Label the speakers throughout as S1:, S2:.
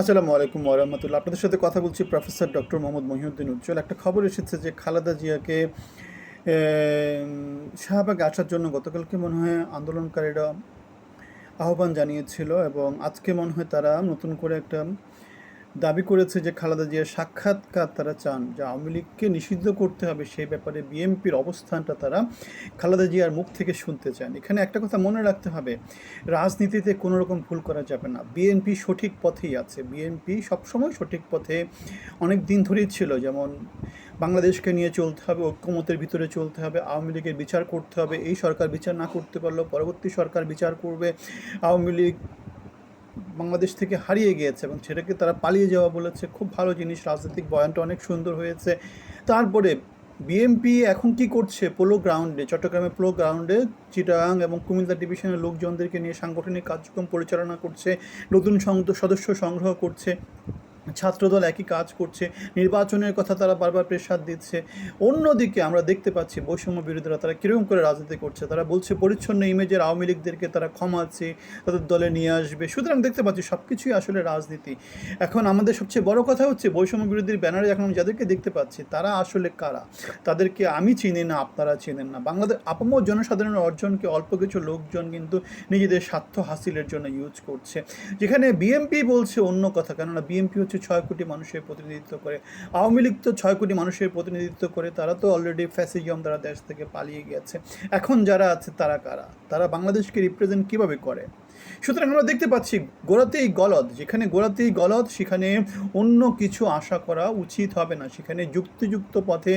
S1: আসসালামু আলাইকুম ওরহমতুল্লাহ আপনাদের সাথে কথা বলছি প্রফেসর ডক্টর মোহাম্মদ মহিউদ্দিন উজ্জ্বল। একটা খবর এসেছে যে খালেদা জিয়াকে শাহবাগ আসার জন্য গতকালকে মনে হয় আন্দোলনকারীরা আহ্বান জানিয়েছিল এবং আজকে মনে হয় তারা নতুন করে একটা দাবি করেছে যে খালেদা জিয়ার সাক্ষাৎকার তারা চান, যে আওয়ামী লীগকে নিষিদ্ধ করতে হবে। সেই ব্যাপারে বিএনপির অবস্থানটা তারা খালেদা জিয়ার মুখ থেকে শুনতে চান। এখানে একটা কথা মনে রাখতে হবে, রাজনীতিতে কোনো রকম ভুল করা যাবে না। বিএনপি সঠিক পথেই আছে। বিএনপি সবসময় সঠিক পথে অনেক দিন ধরেই ছিল, যেমন বাংলাদেশকে নিয়ে চলতে হবে, ঐক্যমতের ভিতরে চলতে হবে, আওয়ামী লীগের বিচার করতে হবে, এই সরকার বিচার না করতে পারলেও পরবর্তী সরকার বিচার করবে, আওয়ামী লীগ বাংলাদেশ থেকে হারিয়ে গিয়েছে এবং সেটাকে তারা পালিয়ে যাওয়া বলেছে। খুব ভালো জিনিস, রাজনৈতিক বয়ানটা অনেক সুন্দর হয়েছে। তারপরে বিএমপি এখন কি করছে? পোলো গ্রাউন্ডে, চট্টগ্রামে পোলো গ্রাউন্ডে চিটাং এবং কুমিল্লা ডিভিশনের লোকজনদেরকে নিয়ে সাংগঠনিক কার্যক্রম পরিচালনা করছে, নতুন সংদ- সদস্য সংগ্রহ করছে। ছাত্রদল একই কাজ করছে, নির্বাচনের কথা তারা বারবার প্রেসার দিচ্ছে। অন্যদিকে আমরা দেখতে পাচ্ছি বৈষম্য বিরোধীরা তারা কীরকম করে রাজনীতি করছে? তারা বলছে পরিচ্ছন্ন ইমেজের আওয়ামী লীগদেরকে তারা ক্ষমাচ্ছে, তাদের দলে নিয়ে আসবে। সুতরাং দেখতে পাচ্ছি সব কিছুই আসলে রাজনীতি। এখন আমাদের সবচেয়ে বড় কথা হচ্ছে বৈষম্য বিরোধীর ব্যানারে এখন আমি যাদেরকে দেখতে পাচ্ছি, তারা আসলে কারা? তাদেরকে আমি চিনি না, আপনারা চেনেন না। বাংলাদেশ আপামর জনসাধারণের অর্জনকে অল্প কিছু লোকজন কিন্তু নিজেদের স্বার্থ হাসিলের জন্য ইউজ করছে। যেখানে বিএমপি বলছে অন্য কথা, কেননা বিএমপি হচ্ছে ছয় কোটি মানুষের প্রতিনিধিত্ব করে। আওয়ামী লীগ তো ছয় কোটি মানুষের প্রতিনিধিত্ব করে, তারা তো অলরেডি ফ্যাসিজম তারা দেশ থেকে পালিয়ে গেছে এখন যারা আছে, তারা কারা? তারা বাংলাদেশকে রিপ্রেজেন্ট কীভাবে করে? সুতরাং আমরা দেখতে পাচ্ছি গোড়াতেই গলদ, যেখানে গোড়াতেই গলদ, সেখানে অন্য কিছু আশা করা উচিত হবে না। সেখানে যুক্তিযুক্ত পথে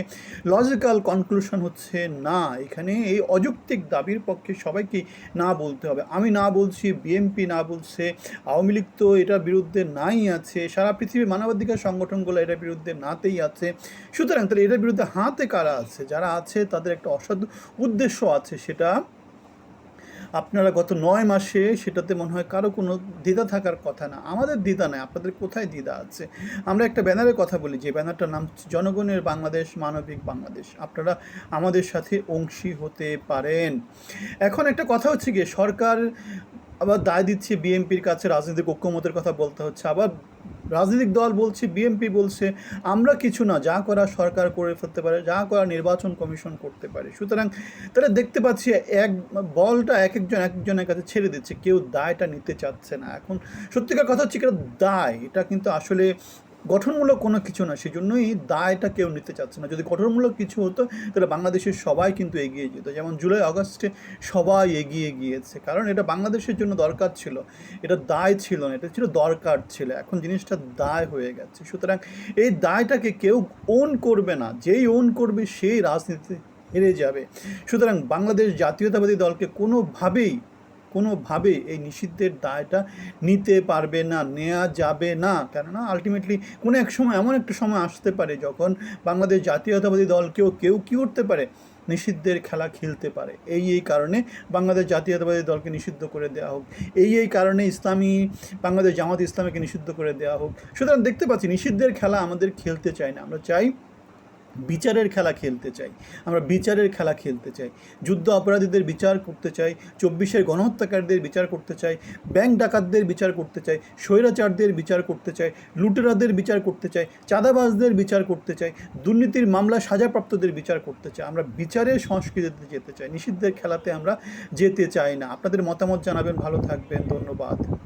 S1: লজিক্যাল কনক্লুশন হচ্ছে না। এখানে এই অযৌক্তিক দাবির পক্ষে সবাইকে না বলতে হবে। আমি না বলছি, বিএনপি না বলছে, আওয়ামী লীগ তো এটার বিরুদ্ধে নাই আছে, সারা পৃথিবীর মানবাধিকার সংগঠনগুলো এটার বিরুদ্ধে নাতেই আছে। সুতরাং তাহলে এটার বিরুদ্ধে হাতে কারা আছে? যারা আছে, তাদের একটা অসাধু উদ্দেশ্য আছে, সেটা আপনারা গত নয় মাসে সেটাতে মনে হয় কারও কোনো দ্বিধা থাকার কথা না। আমাদের দ্বিধা নাই আপনাদের কোথায় দ্বিধা আছে? আমরা একটা ব্যানারের কথা বলি, যে ব্যানারটার নাম জনগণের বাংলাদেশ, মানবিক বাংলাদেশ। আপনারা আমাদের সাথে অংশী হতে পারেন। এখন একটা কথা হচ্ছে গিয়ে, সরকার আবার দায় দিচ্ছে বিএনপির কাছে, রাজনৈতিক ঐক্যমতের কথা বলতে হচ্ছে, আবার রাজনৈতিক দল বলছে বিএনপি বলছে, আমরা কিছু না, যা করা সরকার করে ফেলতে পারে, যা করা নির্বাচন কমিশন করতে পারে। সুতরাং তারা দেখতে পাচ্ছি, এক বলটা এক একজন, এক একজনের কাছে ছেড়ে দিচ্ছে, কেউ দায়টা নিতে চাচ্ছে না। এখন সত্যিকার কথা হচ্ছে এটা দায়, এটা কিন্তু আসলে গঠনমূলক কোনো কিছু না সেই জন্যই দায়টা কেউ নিতে চাচ্ছে না। যদি গঠনমূলক কিছু হতো, তাহলে বাংলাদেশের সবাই কিন্তু এগিয়ে যেত। যেমন জুলাই, আগস্টে সবাই এগিয়ে গিয়েছে, কারণ এটা বাংলাদেশের জন্য দরকার ছিল। এটা দায় ছিল না, এটা ছিল দরকার ছিল। এখন জিনিসটা দায় হয়ে গেছে। সুতরাং এই দায়টাকে কেউ ওন করবে না। যেই ওন করবে, সেই রাজনীতি হেরে যাবে। সুতরাং বাংলাদেশ জাতীয়তাবাদী দলকে কোনোভাবেই কোনোভাবেই এই নিষিদ্ধের দায়টা নিতে পারবে না নেওয়া যাবে না। কেননা আলটিমেটলি কোনো এক সময়, এমন একটা সময় আসতে পারে যখন বাংলাদেশ জাতীয়তাবাদী দলকেও কেউ কী করতে পারে? নিষিদ্ধের খেলা খেলতে পারে। এই এই কারণে বাংলাদেশ জাতীয়তাবাদী দলকে নিষিদ্ধ করে দেওয়া হোক। এই এই কারণে ইসলামী বাংলাদেশ জামাত ইসলামীকে নিষিদ্ধ করে দেওয়া হোক। সুতরাং দেখতে পাচ্ছি নিষিদ্ধের খেলা আমাদের খেলতে চাই না। আমরা চাই বিচারের খেলা খেলতে চাই। আমরা বিচারের খেলা খেলতে চাই। যুদ্ধ অপরাধীদের বিচার করতে চাই, চব্বিশের গণহত্যাকারীদের বিচার করতে চাই, ব্যাংক ডাকাতদের বিচার করতে চাই, স্বৈরাচারদের বিচার করতে চাই, লুটেরাদের বিচার করতে চাই, চাঁদাবাজদের বিচার করতে চাই, দুর্নীতির মামলা সাজাপ্রাপ্তদের বিচার করতে চাই। আমরা বিচারের সংস্কৃতিতে যেতে চাই। নিষিদ্ধের খেলাতে আমরা যেতে চাই না। আপনাদের মতামত জানাবেন। ভালো থাকবেন। ধন্যবাদ।